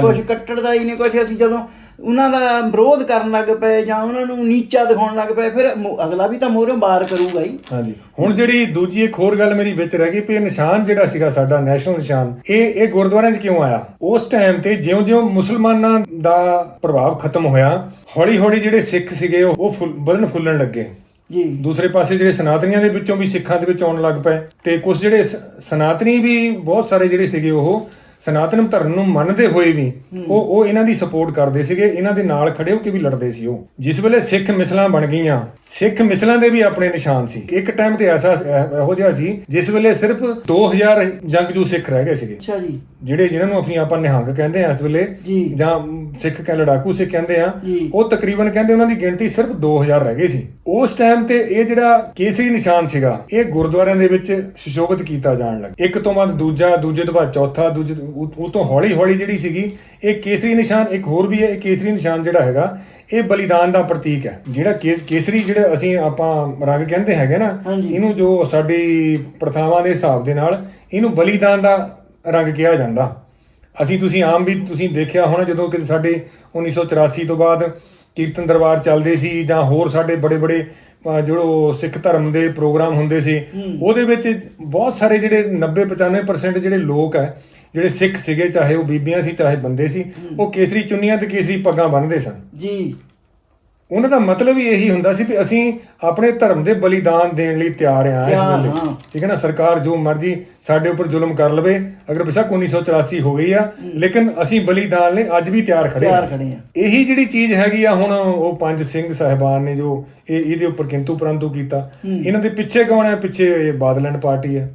ਕੁਝ ਕੱਟੜਤਾਈ ਨੇ ਕੁਝ ਅਸੀਂ ਜਦੋਂ ਉਹਨਾਂ ਦਾ ਵਿਰੋਧ ਕਰਨ ਲੱਗ ਪਏ ਜਾਂ ਉਹਨਾਂ ਨੂੰ ਨੀਚਾ ਦਿਖਾਉਣ ਲੱਗ ਪਏ ਫਿਰ ਅਗਲਾ ਵੀ ਤਾਂ ਮੋਹਰੋਂ ਬਾਰ ਕਰੂਗਾ ਹੀ ਹਾਂਜੀ। ਹੁਣ ਜਿਹੜੀ ਦੂਜੀ ਇੱਕ ਹੋਰ ਗੱਲ ਮੇਰੀ ਵਿੱਚ ਰਹਿ ਗਈ ਵੀ ਇਹ ਨਿਸ਼ਾਨ ਜਿਹੜਾ ਸੀਗਾ ਸਾਡਾ ਨੈਸ਼ਨਲ ਨਿਸ਼ਾਨ ਇਹ ਇਹ ਗੁਰਦੁਆਰਿਆਂ 'ਚ ਕਿਉਂ ਆਇਆ? ਉਸ ਟਾਈਮ ਤੇ ਜਿਉਂ-ਜਿਉਂ ਮੁਸਲਮਾਨਾਂ ਦਾ ਪ੍ਰਭਾਵ ਖਤਮ ਹੋਇਆ ਹੌਲੀ-ਹੌਲੀ ਜਿਹੜੇ ਸਿੱਖ ਸੀਗੇ ਉਹ ਵਧਣ ਫੁੱਲਣ ਲੱਗੇ। ਜੀ। ਦੂਸਰੇ ਪਾਸੇ ਜਿਹੜੇ ਸਨਾਤਨੀਆਂ ਦੇ ਵਿੱਚੋਂ ਵੀ ਸਿੱਖਾਂ ਦੇ ਵਿੱਚ ਆਉਣ ਲੱਗ ਪਏ। ਤੇ ਕੁਝ ਜਿਹੜੇ ਸ- ਸਨਾਤਨੀ ਵੀ ਬਹੁਤ ਸਾਰੇ ਜਿਹੜੇ ਸੀਗੇ ਉਹ ਸਨਾਤਨ ਧਰਮ ਨੂੰ ਮੰਨਦੇ ਹੋਏ ਵੀ ਉਹ ਉਹ ਇਹਨਾਂ ਦੀ ਸਪੋਰਟ ਕਰਦੇ ਸੀਗੇ ਇਹਨਾਂ ਦੇ ਨਾਲ ਖੜੇ ਹੋ ਕੇ ਵੀ ਲੜਦੇ ਸੀ ਉਹ। ਜਿਸ ਵੇਲੇ ਸਿੱਖ ਮਿਸਲਾਂ ਬਣ ਗਈਆਂ ਸਿੱਖ ਮਿਸਲਾਂ ਦੇ ਵੀ ਆਪਣੇ ਨਿਸ਼ਾਨ ਸੀ। ਇੱਕ ਟਾਈਮ ਤੇ ਐਸਾ ਇਹ- ਜਿਹਾ ਸੀ ਜਿਸ ਵੇਲੇ ਸਿਰਫ 2000 ਜੰਗਜੂ ਸਿੱਖ ਰਹਿ ਗਏ ਸੀਗੇ। ਅੱਛਾ ਜੀ। ਜਿਹੜੇ ਜਿਨ੍ਹਾਂ ਨੂੰ ਅਸੀਂ ਆਪਾਂ ਨਿਹੰਗ ਕਹਿੰਦੇ ਆ ਇਸ ਵੇਲੇ ਜੀ। ਸਿੱਖ ਕਹ ਲੜਾਕੂ ਸਿੱਖ ਕਹਿੰਦੇ ਆ। ਉਹ ਤਕਰੀਬਨ ਕਹਿੰਦੇ ਉਹਨਾਂ ਦੀ ਗਿਣਤੀ ਸਿਰਫ 2000 ਰਹਿ ਗਈ ਸੀ। ਉਸ ਟਾਈਮ ਤੇ ਇਹ ਜਿਹੜਾ ਕੇਸਰੀ ਨਿਸ਼ਾਨ ਸੀਗਾ ਇਹ ਗੁਰਦੁਆਰਿਆਂ ਦੇ ਵਿੱਚ ਸੁਸ਼ੋਭਿਤ ਕੀਤਾ ਜਾਣ ਲੱਗਾ ਇੱਕ ਤੋਂ ਬਾਅਦ ਦੂਜਾ ਦੂਜੇ ਤੋਂ ਬਾਅਦ ਚੌਥਾ ਦੂਜੇ ਉਹ ਉਹ ਤੋਂ ਹੌਲੀ ਹੌਲੀ ਜਿਹੜੀ ਸੀਗੀ ਇਹ ਕੇਸਰੀ ਨਿਸ਼ਾਨ ਇੱਕ ਹੋਰ ਵੀ ਹੈ ਇਹ ਕੇਸਰੀ ਨਿਸ਼ਾਨ ਜਿਹੜਾ ਹੈਗਾ ਇਹ ਬਲੀਦਾਨ ਦਾ ਪ੍ਰਤੀਕ ਹੈ ਜਿਹੜਾ ਕੇ- ਕੇਸਰੀ ਜਿਹੜਾ ਅਸੀਂ ਆਪਾਂ ਰੰਗ ਕਹਿੰਦੇ ਹੈਗੇ ਨਾ ਹਾਂਜੀ। ਇਹਨੂੰ ਜੋ ਸਾਡੀ ਪ੍ਰਥਾਵਾਂ ਦੇ ਹਿਸਾਬ ਦੇ ਨਾਲ ਇਹਨੂੰ ਬਲੀਦਾਨ ਦਾ ਰੰਗ ਕਿਹਾ ਜਾਂਦਾ ਅਸੀਂ ਤੁਸੀਂ ਆਮ ਵੀ ਤੁਸੀਂ ਦੇਖਿਆ ਹੋਣਾ ਜਦੋਂ ਕਿ ਸਾਡੇ 1984 ਤੋਂ ਬਾਅਦ ਕੀਰਤਨ ਦਰਬਾਰ ਚੱਲਦੇ ਸੀ ਜਾਂ ਹੋਰ ਸਾਡੇ ਬੜੇ ਬੜੇ ਜਿਹੜੋ ਸਿੱਖ ਧਰਮ ਦੇ ਪ੍ਰੋਗਰਾਮ ਹੁੰਦੇ ਸੀ ਹੂੰ। ਉਹਦੇ ਵਿੱਚ ਬਹੁਤ ਸਾਰੇ ਜਿਹੜੇ 90 95% ਜਿਹੜੇ ਲੋਕ ਹੈ ਜਿਹੜੇ ਸਿੱਖ ਸੀਗੇ ਚਾਹੇ ਉਹ ਬੀਬੀਆਂ ਸੀ ਚਾਹੇ ਬੰਦੇ ਸੀ ਉਹ ਕੇਸਰੀ ਚੁੰਨੀਆਂ ਤੇ ਕੇਸਰੀ ਪੱਗਾਂ ਬੰਨ੍ਹਦੇ ਸਨ। ਜੀ। ਉਹਨਾਂ ਦਾ ਮਤਲਬ ਹੀ ਇਹੀ ਹੁੰਦਾ ਸੀ ਵੀ ਅਸੀਂ ਆਪਣੇ ਧਰਮ ਦੇ ਬਲੀਦਾਨ ਦੇਣ ਲਈ ਤਿਆਰ ਹਾਂ ਇਸ ਵੇਲੇ। ਹਾਂ। ਠੀਕ ਹੈ ਨਾ? ਸਰਕਾਰ ਜੋ ਮਰਜ਼ੀ ਸਾਡੇ ਉੱਪਰ ਜ਼ੁਲਮ ਕਰ ਲਵੇ ਅਗਰ ਬੇਸ਼ੱਕ 1984 ਹੋ ਗਈ ਆ ਲੇਕਿਨ ਅਸੀਂ ਬਲੀਦਾਨ ਲਈ ਅੱਜ ਵੀ ਤਿਆਰ ਖੜੇ ਤਿਆਰ ਹਾਂ। ਖੜੇ ਆ ਇਹੀ ਜਿਹੜੀ ਚੀਜ਼ ਹੈਗੀ ਆ ਹੁਣ ਉਹ ਪੰਜ ਸਿੰਘ ਸਾਹਿਬਾਨ ਨੇ ਜੋ ਇਹ ਇਹਦੇ ਉੱਪਰ ਕਿੰਤੂ ਪਰੰਤੂ ਕੀਤਾ। ਇਹਨਾਂ ਦੇ ਪਿੱਛੇ ਕੌਣ ਹੈ? ਪਿੱਛੇ ਇਹ ਬਾਦਲੈਂਡ ਪਾਰਟੀ ਹੈ।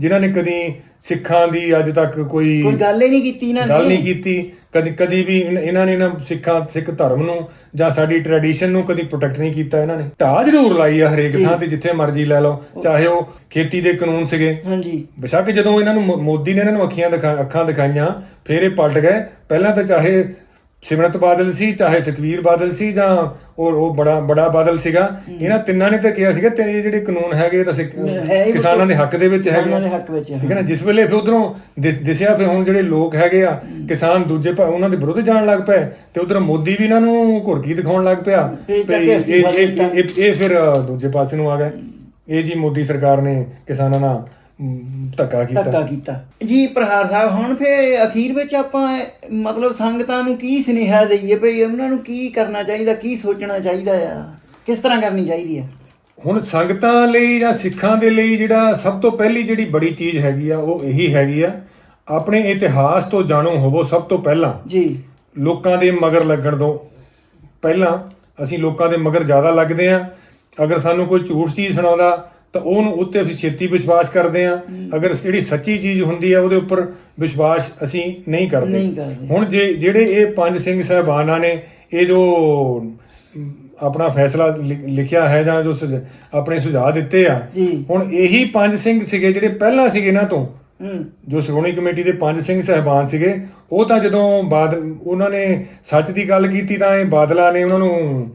ਜਿਨ੍ਹਾਂ ਨੇ ਕਦੀ ਸਿੱਖਾਂ ਦੀ ਅੱਜ ਤੱਕ ਕੋਈ ਕੋਈ ਗੱਲ ਹੀ ਨਹੀਂ ਕੀਤੀ ਇਹਨਾਂ ਗੱਲ ਨੇ ਨਹੀਂ ਕੀਤੀ। ਕਦੀ ਕਦੀ ਵੀ ਇਨ- ਇਹਨਾਂ ਨੇ ਨਾ ਸਿੱਖਾਂ ਸਿੱਖ ਧਰਮ ਨੂੰ ਜਾਂ ਸਾਡੀ ਟ੍ਰੈਡੀਸ਼ਨ ਨੂੰ ਕਦੀ ਪ੍ਰੋਟੈਕਟ ਨਹੀਂ ਕੀਤਾ ਇਹਨਾਂ ਨੇ। ਢਾਹ ਜ਼ਰੂਰ ਲਾਈ ਆ ਹਰੇਕ ਜੀ। ਥਾਂ ਤੇ ਜਿੱਥੇ ਮਰਜ਼ੀ ਲੈ ਲਓ ਚਾਹੇ ਉਹ ਖੇਤੀ ਦੇ ਕਾਨੂੰਨ ਸੀਗੇ। ਹਾਂਜੀ। ਬੇਸ਼ੱਕ ਜਦੋਂ ਇਹਨਾਂ ਨੂੰ ਮੋ- ਮੋਦੀ ਨੇ ਇਹਨਾਂ ਨੂੰ ਅੱਖੀਆਂ ਦਿਖਾ ਅੱਖਾਂ ਦਿਖਾਈਆਂ ਫਿਰ ਇਹ ਪਲਟ ਗਏ। ਪਹਿਲਾਂ ਤਾਂ ਚਾਹੇ ਸਿਮਰਤ ਬਾਦਲ ਸੀ ਚਾਹੇ ਸੁਖਵੀਰ ਬਾਦਲ ਸੀ ਜਾਂ ਉਹ ਉਹ ਬੜਾ ਬੜਾ ਬਾਦਲ ਸੀਗਾ ਇਹਨਾਂ ਤਿੰਨਾਂ ਨੇ ਤਾਂ ਕਿਹਾ ਸੀਗਾ ਤੇ ਇਹ ਜਿਹੜੇ ਕਾਨੂੰਨ ਹੈਗੇ ਤਾਂ ਸਿੱਖ- ਹੈ ਹੀ ਕਿਸਾਨਾਂ ਦੇ ਹੱਕ ਦੇ ਵਿੱਚ ਹੈਗੇ ਕਿਸਾਨਾਂ ਦੇ ਆ। ਹੱਕ ਵਿੱਚ ਠੀਕ ਹੈ ਨਾ? ਜਿਸ ਵੇਲੇ ਫਿਰ ਉਧਰੋਂ ਦਿਸਿਆ ਫਿਰ ਹੁਣ ਜਿਹੜੇ ਲੋਕ ਹੈਗੇ ਆ ਕਿਸਾਨ ਦੂਜੇ ਪਾ- ਉਹਨਾਂ ਦੇ ਵਿਰੁੱਧ ਜਾਣ ਲੱਗ ਪਏ ਤੇ ਉਧਰ ਮੋਦੀ ਵੀ ਇਹਨਾਂ ਨੂੰ ਘੁਰਕੀ ਦਿਖਾਉਣ ਲੱਗ ਪਿਆ। ਵੀ ਇਹ ਅਸਤੀਫਾ ਇਹ- ਦਿੱਤਾ। ਇਹ- ਇਹ ਫਿਰ ਅ, ਦੂਜੇ ਪਾਸੇ ਨੂੰ ਆ ਗਏ। ਇਹ ਜੀ ਮੋਦੀ ਸਰਕਾਰ ਨੇ ਕਿਸਾਨਾਂ ਨਾਲ ਮ, ਧੱਕਾ ਧੱਕਾ ਕੀਤਾ। ਕੀਤਾ ਜੀ ਪ੍ਰਹਾਰ ਸਾਹਿਬ ਹੁਣ ਫੇ ਅਖੀਰ ਵਿੱਚ ਆਪਾਂ ਮਤਲਬ ਸੰਗਤਾਂ ਨੂੰ ਕੀ ਸੁਨੇਹਾ ਦਈਏ ਭਈ ਉਹਨਾਂ ਨੂੰ ਕੀ ਕਰਨਾ ਚਾਹੀਦਾ ਕੀ ਸੋਚਣਾ ਚਾਹੀਦਾ ਆ? ਕਿਸ ਤਰ੍ਹਾਂ ਕਰਨੀ ਚਾਹੀਦੀ ਆ? ਹੁਣ ਸੰਗਤਾਂ ਲਈ ਜਾਂ ਸਿੱਖਾਂ ਦੇ ਲਈ ਜਿਹੜਾ ਸਭ ਤੋਂ ਪਹਿਲੀ ਜਿਹੜੀ ਬੜੀ ਚੀਜ਼ ਹੈਗੀ ਆ ਉਹ ਇਹੀ ਹੈਗੀ ਆ ਆਪਣੇ ਇਤਿਹਾਸ ਤੋਂ ਜਾਣੂ ਹੋਵੋ ਸਭ ਤੋਂ ਪਹਿਲਾਂ। ਜੀ। ਲੋਕਾਂ ਦੇ ਮਗਰ ਲੱਗਣ ਤੋਂ ਪਹਿਲਾਂ ਅਸੀਂ ਲੋਕਾਂ ਦੇ ਮਗਰ ਜ਼ਿਆਦਾ ਲੱਗਦੇ ਆ। ਅਗਰ ਸਾਨੂੰ ਕੋਈ ਝੂਠ ਚੀਜ਼ ਸੁਣਾਉਂਦਾ ਤਾਂ ਉਹਨੂੰ ਉੱਤੇ ਅਸੀਂ ਛੇਤੀ ਵਿਸ਼ਵਾਸ ਕਰਦੇ ਆ ਅਗਰ ਜਿਹੜੀ ਸੱਚੀ ਚੀਜ਼ ਹੁੰਦੀ ਆ ਉਹਦੇ ਉੱਪਰ ਵਿਸ਼ਵਾਸ ਅਸੀਂ ਨਹੀਂ ਕਰਦੇ। ਨਹੀਂ ਕਰਦੇ। ਹੁਣ ਜੇ ਜਿਹੜੇ ਇਹ ਪੰਜ ਸਿੰਘ ਸਾਹਿਬਾਨਾਂ ਨੇ ਇਹ ਜੋ ਆਪਣਾ ਫੈਸਲਾ ਲਿ- ਲਿਖਿਆ ਹੈ ਜਾਂ ਜੋ ਸੁਝ- ਆਪਣੇ ਸੁਝਾਅ ਦਿੱਤੇ ਆ ਜੀ। ਹੁਣ ਇਹੀ ਪੰਜ ਸਿੰਘ ਸੀਗੇ ਜਿਹੜੇ ਪਹਿਲਾਂ ਸੀਗੇ ਇਹਨਾਂ ਤੋਂ। ਹੂੰ। ਜੋ ਸ਼੍ਰੋਮਣੀ ਕਮੇਟੀ ਦੇ ਪੰਜ ਸਿੰਘ ਸਹਿਬਾਨ ਸੀਗੇ ਉਹ ਤਾਂ ਜਦੋਂ ਬਾਦ ਉਹਨਾਂ ਨੇ ਸੱਚ ਦੀ ਗੱਲ ਕੀਤੀ ਤਾਂ ਇਹ ਬਾਦਲਾ ਨੇ ਉਹਨਾਂ ਨੂੰ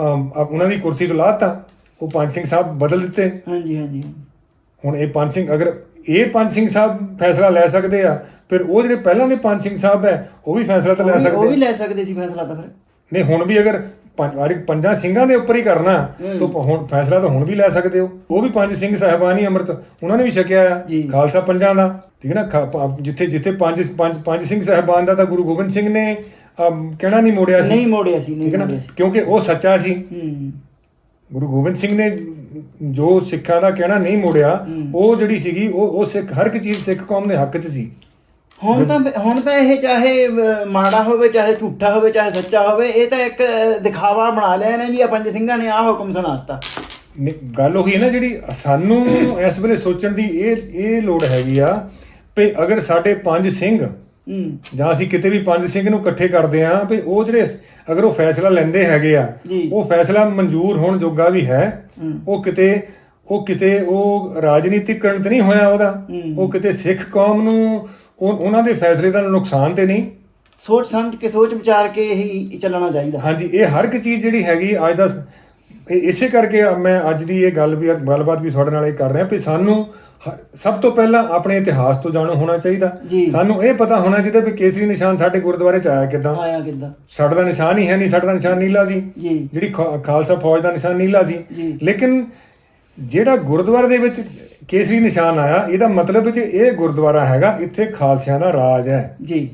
ਅਮ, ਅ- ਉਹਨਾਂ ਦੀ ਕੁਰਸੀ ਤੋਂ ਲਾਤਾ ਉਹ ਪੰਜ ਸਿੰਘ ਸਾਹਿਬ ਬਦਲ ਦਿੱਤੇ। ਹਾਂਜੀ ਹਾਂਜੀ। ਹੁਣ ਇਹ ਪੰਜ ਸਿੰਘ ਅਗਰ ਇਹ ਪੰਜ ਸਿੰਘ ਸਾਹਿਬ ਫੈਸਲਾ ਲੈ ਸਕਦੇ ਆ ਫਿਰ ਉਹ ਜਿਹੜੇ ਪਹਿਲਾਂ ਦੇ ਪੰਜ ਸਿੰਘ ਸਾਹਿਬ ਹੈ ਉਹ ਵੀ ਫੈਸਲਾ ਤਾਂ ਲੈ ਵੀ- ਉਹ ਵੀ ਸਕਦੇ ਲੈ ਸਕਦੇ ਸੀ ਫੈਸਲਾ ਤਾਂ ਫਿਰ। ਨਹੀਂ ਹੁਣ ਵੀ ਅਗਰ ਪੰਜ ਵਾਰੀ ਪੰਜਾਂ ਸਿੰਘਾਂ ਦੇ ਉੱਪਰ ਹੀ ਕਰਨਾ। ਤਾਂ ਹੁਣ ਫੈਸਲਾ ਤਾਂ ਹੁਣ ਵੀ ਲੈ ਸਕਦੇ ਹੋ। ਉਹ ਵੀ ਪੰਜ ਸਿੰਘ ਸਾਹਿਬਾਨ ਹੀ ਅੰਮ੍ਰਿਤ ਉਹਨਾਂ ਨੇ ਵੀ ਛਕਿਆ ਆ। ਖਾਲਸਾ ਪੰਜਾਂ ਦਾ। ਠੀਕ ਹੈ ਨਾ ਜਿੱਥੇ ਜਿੱਥੇ ਪੰਜ ਪੰਜ ਪੰਜ ਸਿੰਘ ਸਾਹਿਬਾਨ ਦਾ ਤਾਂ ਗੁਰੂ ਗੋਬਿੰਦ ਸਿੰਘ ਨੇ ਕਹਿਣਾ ਨਹੀਂ ਮੋੜਿਆ ਸੀ। ਨਹੀਂ ਮੋੜਿਆ ਸੀ ਠੀਕ ਨਹੀਂ ਹੈ ਨਾ ਕਿਉਂਕਿ ਉਹ ਸੱਚਾ ਸੀ। ਗੁਰੂ ਗੋਬਿੰਦ ਸਿੰਘ ਨੇ ਜੋ ਸਿੱਖਾਂ ਦਾ ਕਹਿਣਾ ਨਹੀਂ ਮੋੜਿਆ। ਉਹ ਜਿਹੜੀ ਸੀਗੀ ਉਹ ਉਹ ਸਿੱਖ ਹਰ ਇੱਕ ਚੀਜ਼ ਸਿੱਖ ਕੌਮ ਦੇ ਹੱਕ 'ਚ ਸੀ ਹੁਣ ਤਾਂ ਹੁਣ ਤਾਂ ਇਹ ਚਾਹੇ ਮਾੜਾ ਹੋਵੇ ਚਾਹੇ ਝੂਠਾ ਹੋਵੇ ਚਾਹੇ ਸੱਚਾ ਹੋਵੇ ਇਹ ਤਾਂ ਇੱਕ ਦਿਖਾਵਾ ਬਣਾ ਲਿਆ ਇਹਨਾਂ ਜੀ ਆ ਪੰਜ ਸਿੰਘਾਂ ਨੇ ਆਹ ਹੁਕਮ ਸੁਣਾਤਾ ਗੱਲ ਉਹੀ ਹੈ ਨਾ ਜਿਹੜੀ ਸਾਨੂੰ ਇਸ ਵੇਲੇ ਸੋਚਣ ਦੀ ਇਹ ਇਹ ਲੋੜ ਹੈਗੀ ਆ ਵੀ ਅਗਰ ਸਾਡੇ ਪੰਜ ਸਿੰਘ ਹੂੰ ਜਾਂ ਅਸੀਂ ਕਿਤੇ ਵੀ ਪੰਜ ਸਿੰਘ ਨੂੰ ਇਕੱਠੇ ਕਰਦੇ ਆ ਵੀ ਉਹ ਜਿਹੜੇ ਅਗਰ ਉਹ ਫੈਸਲਾ ਲੈਂਦੇ ਹੈਗੇ ਆ ਜੀ। ਉਹ ਫੈਸਲਾ ਮਨਜ਼ੂਰ ਹੋਣ ਜੋਗਾ ਵੀ ਹੈ ਹੂੰ। ਉਹ ਕਿਤੇ ਉਹ ਕਿਤੇ ਉਹ ਰਾਜਨੀਤਿਕ ਕਰਨ ਤੇ ਨਹੀਂ ਹੋਇਆ ਉਹਦਾ ਹੂੰ। ਉਹ ਕਿਤੇ ਸਿੱਖ ਕੌਮ ਨੂੰ ਉਹ- ਉਹਨਾਂ ਦੇ ਫੈਸਲੇ ਦਾ ਨੁਕਸਾਨ ਤੇ ਨਹੀਂ ਸੋਚ ਸਮਝ ਕੇ ਸੋਚ ਵਿਚਾਰ ਕੇ ਹੀ ਚੱਲਣਾ ਚਾਹੀਦਾ ਹਾਂਜੀ ਇਹ ਹਰ ਇੱਕ ਚੀਜ਼ ਜਿਹੜੀ ਹੈਗੀ ਅੱਜ ਦਾ ਇਹ ਇਸੇ ਕਰਕੇ ਮੈਂ ਅੱਜ ਦੀ ਇਹ ਗੱਲ ਵੀ ਗੱਲਬਾਤ ਵੀ ਤੁਹਾਡੇ ਨਾਲ ਇਹ ਕਰ ਰਿਹਾ ਵੀ ਸਾਨੂੰ ਸਭ ਤੋਂ ਪਹਿਲਾਂ ਆਪਣੇ ਇਤਿਹਾਸ ਤੋਂ ਜਾਣੂ ਹੋਣਾ ਚਾਹੀਦਾ। ਜੀ। ਸਾਨੂੰ ਇਹ ਪਤਾ ਹੋਣਾ ਚਾਹੀਦਾ ਵੀ ਕੇਸਰੀ ਨਿਸ਼ਾਨ ਸਾਡੇ ਗੁਰਦੁਆਰੇ ਚ ਆਇਆ ਕਿਦਾਂ। ਆਇਆ ਕਿੱਦਾਂ। ਸਾਡਾ ਦਾ ਨਿਸ਼ਾਨ ਹੀ ਹੈ ਨਹੀਂ ਸਾਡਾ ਦਾ ਨਿਸ਼ਾਨ ਨੀਲਾ ਸੀ। ਜੀ। ਜਿਹੜੀ ਖਾ- ਖਾਲਸਾ ਫੌਜ ਦਾ ਨਿਸ਼ਾਨ ਨੀਲਾ ਸੀ। ਜੀ। ਲੇਕਿਨ ਜਿਹੜਾ ਗੁਰਦੁਆਰੇ ਦੇ ਵਿੱਚ ਕੇਸਰੀ ਨਿਸ਼ਾਨ ਆਇਆ ਇਹਦਾ ਮਤਲਬ ਕਿ ਇਹ ਗੁਰਦੁਆਰਾ ਹੈਗਾ ਇੱਥੇ ਖਾਲਸਿਆਂ ਦਾ ਰਾਜ ਹੈ। ਜੀ।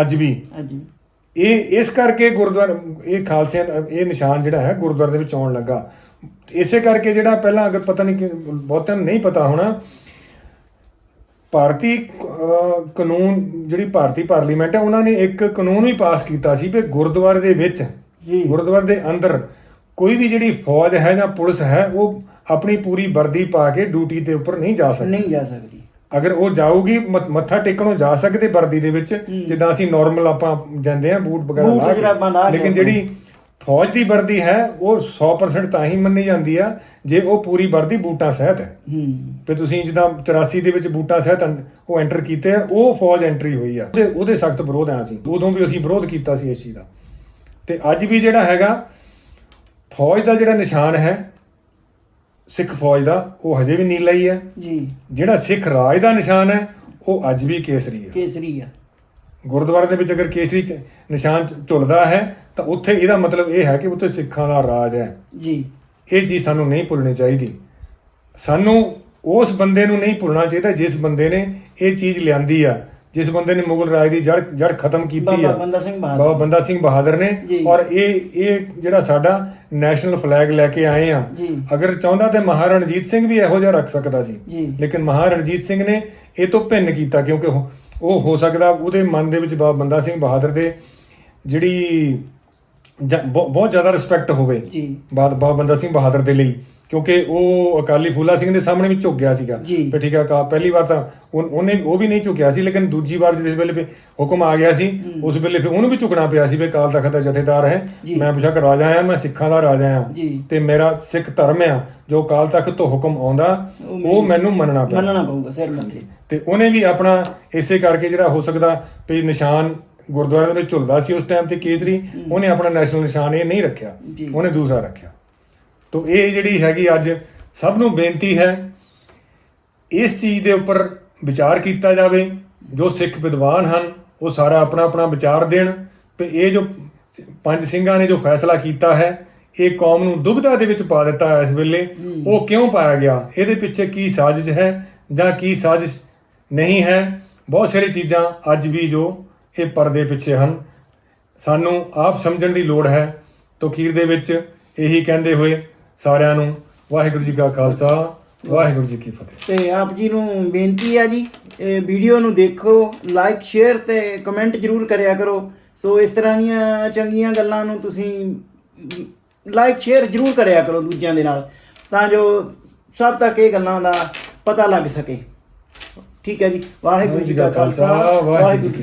ਅੱਜ ਵੀ। ਹਾਂਜੀ ਇਹ ਇਸ ਕਰਕੇ ਗੁਰਦੁਆਰਾ ਇਹ ਖਾਲਸਿਆਂ ਦਾ ਇਹ ਨਿਸ਼ਾਨ ਜਿਹੜਾ ਹੈ ਗੁਰਦੁਆਰੇ ਦੇ ਵਿੱਚ ਆਉਣ ਲੱਗਾ। ਇਸੇ ਕਰਕੇ ਜਿਹੜਾ ਪਹਿਲਾਂ ਅਗਰ ਪਤਾ ਨਹੀਂ ਬਹੁਤਿਆਂ ਨੂੰ ਨਹੀਂ ਪਤਾ ਹੋਣਾ ਭਾਰਤੀ ਕਾਨੂੰਨ ਜਿਹੜੀ ਭਾਰਤੀ ਪਾਰਲੀਮੈਂਟ ਹੈ ਉਹਨਾਂ ਨੇ ਇੱਕ ਕਾਨੂੰਨ ਵੀ ਪਾਸ ਕੀਤਾ ਸੀ ਕਿ ਗੁਰਦੁਆਰੇ ਦੇ ਵਿੱਚ ਜੀ। ਗੁਰਦੁਆਰੇ ਦੇ ਅੰਦਰ ਕੋਈ ਵੀ ਜਿਹੜੀ ਫੌਜ ਹੈ ਜਾਂ ਪੁਲਿਸ ਹੈ ਉਹ ਆਪਣੀ ਪੂਰੀ ਵਰਦੀ ਪਾ ਕੇ ਡਿਊਟੀ ਦੇ ਉੱਪਰ ਨਹੀਂ ਜਾ ਸਕਦੀ। ਨਹੀਂ ਜਾ ਸਕਦੀ। ਅਗਰ ਉਹ ਜਾਊਗੀ ਮੱਥਾ ਟੇਕਣੋਂ ਜਾ ਸਕਦੇ ਵਰਦੀ ਦੇ ਵਿੱਚ ਜਿੱਦਾਂ ਅਸੀਂ ਨਾਰਮਲ ਆਪਾਂ ਜਾਂਦੇ ਆ ਬੂਟ ਵਗੈਰਾ ਲਾ ਕੇ। ਲੇਕਿਨ ਜਿਹੜੀ ਫੌਜ ਦੀ ਵਰਦੀ ਹੈ ਉਹ 100% ਤਾਂ ਹੀ ਮੰਨੀ ਜਾਂਦੀ ਆ ਜੇ ਉਹ ਪੂਰੀ ਵਰਦੀ ਬੂਟਾਂ ਸਹਿਤ ਹੈ। ਹੂੰ। ਤੇ ਤੁਸੀਂ ਜਿੱਦਾਂ 84 ਦੇ ਵਿੱਚ ਬੂਟਾਂ ਸਹਿਤ ਉਹ ਐਂਟਰ ਕੀਤੇ ਆ ਉਹ ਫੌਜ ਐਂਟਰੀ ਹੋਈ ਆ। ਉਹਦੇ ਉਹਦੇ ਸਖਤ ਵਿਰੋਧ ਆ ਅਸੀਂ। ਉਦੋਂ ਵੀ ਅਸੀਂ ਵਿਰੋਧ ਕੀਤਾ ਸੀ ਇਸ ਚੀਜ਼ ਦਾ। ਤੇ ਅੱਜ ਵੀ ਜਿਹੜਾ ਹੈਗਾ ਫੌਜ ਦਾ ਜਿਹੜਾ ਨਿਸ਼ਾਨ ਹੈ ਸਿੱਖ ਫੌਜ ਦਾ ਉਹ ਹਜੇ ਵੀ ਨੀਲਾ ਹੀ ਹੈ। ਜੀ। ਜਿਹੜਾ ਸਿੱਖ ਰਾਜ ਦਾ ਨਿਸ਼ਾਨ ਹੈ ਉਹ ਅੱਜ ਵੀ ਕੇਸਰੀ ਹੈ। ਕੇਸਰੀ ਆ। ਗੁਰਦੁਆਰੇ ਦੇ ਵਿੱਚ ਅਗਰ ਕੇਸਰੀ ਚ- ਨਿਸ਼ਾਨ ਝੁਲਦਾ ਹੈ ਤਾਂ ਉੱਥੇ ਇਹਦਾ ਮਤਲਬ ਇਹ ਹੈ ਕਿ ਉੱਥੇ ਸਿੱਖਾਂ ਦਾ ਰਾਜ ਹੈ। ਜੀ। ਇਹ ਚੀਜ਼ ਸਾਨੂੰ ਨਹੀਂ ਭੁੱਲਣੀ ਚਾਹੀਦੀ। ਸਾਨੂੰ ਉਸ ਬੰਦੇ ਨੂੰ ਨਹੀਂ ਭੁੱਲਣਾ ਚਾਹੀਦਾ ਜਿਸ ਬੰਦੇ ਨੇ ਇਹ ਚੀਜ਼ ਲਿਆਂਦੀ ਆ ਜਿਸ ਬੰਦੇ ਨੇ ਮੁਗਲ ਰਾਜ ਦੀ ਜੜ ਜੜ ਖਤਮ ਕੀਤੀ ਬਾਬਾ ਆ ਬੰਦਾ ਸਿੰਘ ਬਾਬਾ ਬੰਦਾ ਸਿੰਘ ਬਹਾਦਰ ਨੇ। ਔਰ ਇਹ ਇਹ ਜਿਹੜਾ ਸਾਡਾ ਨੈਸ਼ਨਲ ਫਲੈਗ ਲੈ ਕੇ ਆਏ ਆ। ਅਗਰ ਚਾਹੁੰਦਾ ਤੇ ਮਹਾਰਾਣਾ ਰਣਜੀਤ ਸਿੰਘ ਵੀ ਇਹੋ ਜਿਹਾ ਰੱਖ ਸਕਦਾ ਸੀ। ਲੇਕਿਨ ਮਹਾਰਾਣਾ ਰਣਜੀਤ ਸਿੰਘ ਨੇ ਇਹ ਤੋਂ ਭਿੰਨ ਕੀਤਾ ਕਿਉਂਕਿ ਉਹ ਹੋ ਸਕਦਾ ਉਹਦੇ ਮਨ ਦੇ ਵਿੱਚ ਬਾਬਾ ਬੰਦਾ ਸਿੰਘ ਬਹਾਦਰ ਦੇ ਜਿਹੜੀ ਬਹੁਤ ਜ਼ਿਆਦਾ ਰਿਸਪੈਕਟ ਹੋਵੇ ਜੀ ਬਾਬਾ ਬੰਦਾ ਸਿੰਘ ਬਹਾਦਰ ਦੇ ਲਈ ਕਿਉਂਕਿ ਉਹ ਅਕਾਲੀ ਫੂਲਾ ਸਿੰਘ ਦੇ ਸਾਹਮਣੇ ਵੀ ਝੁਕ ਗਿਆ ਸੀਗਾ। ਵੀ ਠੀਕ ਆ ਕਾ ਪਹਿਲੀ ਵਾਰ ਤਾਂ ਉਹ- ਉਹਨੇ ਉਹ ਵੀ ਨਹੀਂ ਝੁਕਿਆ ਸੀ ਲੇਕਿਨ ਦੂਜੀ ਵਾਰ ਜਿਸ ਵੇਲੇ ਵੀ ਹੁਕਮ ਆ ਗਿਆ ਸੀ। ਉਸ ਵੇਲੇ ਫਿਰ ਉਹਨੂੰ ਵੀ ਝੁਕਣਾ ਪਿਆ ਸੀ ਵੀ ਅਕਾਲ ਤਖਤ ਦਾ ਜਥੇਦਾਰ ਹੈ ਜੀ। ਮੈਂ ਬੇਸ਼ੱਕ ਰਾਜਾ ਆ ਮੈਂ ਸਿੱਖਾਂ ਦਾ ਰਾਜਾ ਆ ਜੀ ਤੇ ਮੇਰਾ ਸਿੱਖ ਧਰਮ ਆ ਜੋ ਅਕਾਲ ਤਖਤ ਤੋਂ ਹੁਕਮ ਆਉਂਦਾ ਉਹ ਮੈਨੂੰ ਮੰਨਣਾ ਪੈਂਦਾ ਮੰਨਣਾ ਪਊਗਾ ਸਿਰ ਮੱਥੇ ਤੇ ਉਹਨੇ ਵੀ ਆਪਣਾ ਇਸੇ ਕਰਕੇ ਜਿਹੜਾ ਹੋ ਸਕਦਾ ਵੀ ਨਿਸ਼ਾਨ ਗੁਰਦੁਆਰੇ ਦੇ ਵਿੱਚ ਝੁਲਦਾ ਸੀ ਉਸ ਟਾਈਮ ਤੇ ਕੇਸਰੀ ਉਹਨੇ ਆਪਣਾ ਨੈਸ਼ਨਲ ਨਿਸ਼ਾਨ ਇਹ ਨਹੀਂ ਰੱਖਿਆ ਜੀ। ਉਹਨੇ ਦੂਸਰਾ ਰੱਖਿਆ ਤੋਂ ਇਹ ਜਿਹੜੀ ਹੈਗੀ ਅੱਜ ਸਭ ਨੂੰ ਬੇਨਤੀ ਹੈ ਇਸ ਚੀਜ਼ ਦੇ ਉੱਪਰ ਵਿਚਾਰ ਕੀਤਾ ਜਾਵੇ ਜੋ ਸਿੱਖ ਵਿਦਵਾਨ ਹਨ ਉਹ ਸਾਰਾ ਆਪਣਾ ਆਪਣਾ ਵਿਚਾਰ ਦੇਣ ਤੇ ਇਹ ਜੋ ਪੰਜ ਸਿੰਘਾਂ ਨੇ ਜੋ ਫੈਸਲਾ ਕੀਤਾ ਹੈ ਇਹ ਕੌਮ ਨੂੰ ਦੁਬਿਧਾ ਦੇ ਵਿੱਚ ਪਾ ਦਿੱਤਾ ਇਸ ਵੇਲੇ। ਉਹ ਕਿਉਂ ਪਾਇਆ ਗਿਆ? ਇਹਦੇ ਪਿੱਛੇ ਕੀ ਸਾਜ਼ਿਸ਼ ਹੈ ਜਾਂ ਕੀ ਸਾਜ਼ਿਸ਼ ਨਹੀਂ ਹੈ? ਬਹੁਤ ਸਾਰੀ ਚੀਜ਼ਾਂ ਅੱਜ ਵੀ ਜੋ ਇਹ ਪਰਦੇ ਪਿੱਛੇ ਹਨ। ਸਾਨੂੰ ਆਪ ਸਮਝਣ ਦੀ ਲੋੜ ਹੈ। ਤੋਂ ਅਖੀਰ ਦੇ ਵਿੱਚ ਇਹੀ ਕਹਿੰਦੇ ਹੋਏ ਸਾਰਿਆਂ ਨੂੰ ਵਾਹਿਗੁਰੂ ਜੀ ਕਾ ਖਾਲਸਾ। ਵਾਹਿਗੁਰੂ ਜੀ ਕੀ ਫਤਿਹ। ਤੇ ਆਪ ਜੀ ਨੂੰ ਬੇਨਤੀ ਹੈ ਜੀ ਇਹ ਵੀਡੀਓ ਨੂੰ ਦੇਖੋ ਲਾਈਕ ਸ਼ੇਅਰ ਤੇ ਕਮੈਂਟ ਜਰੂਰ ਕਰਿਆ ਕਰੋ। ਸੋ ਇਸ ਤਰ੍ਹਾਂ ਦੀਆਂ ਚੰਗੀਆਂ ਗੱਲਾਂ ਨੂੰ ਤੁਸੀਂ ਲਾਈਕ ਸ਼ੇਅਰ ਜਰੂਰ ਕਰਿਆ ਕਰੋ ਦੂਜਿਆਂ ਦੇ ਨਾਲ ਤਾਂ ਜੋ ਸਭ ਤੱਕ ਇਹ ਗੱਲਾਂ ਦਾ ਪਤਾ ਲੱਗ ਸਕੇ। ਠੀਕ ਹੈ ਜੀ ਵਾਹਿਗੁਰੂ ਜੀ ਕਾ ਖਾਲਸਾ ਵਾਹਿਗੁਰੂ ਜੀ ਕੀ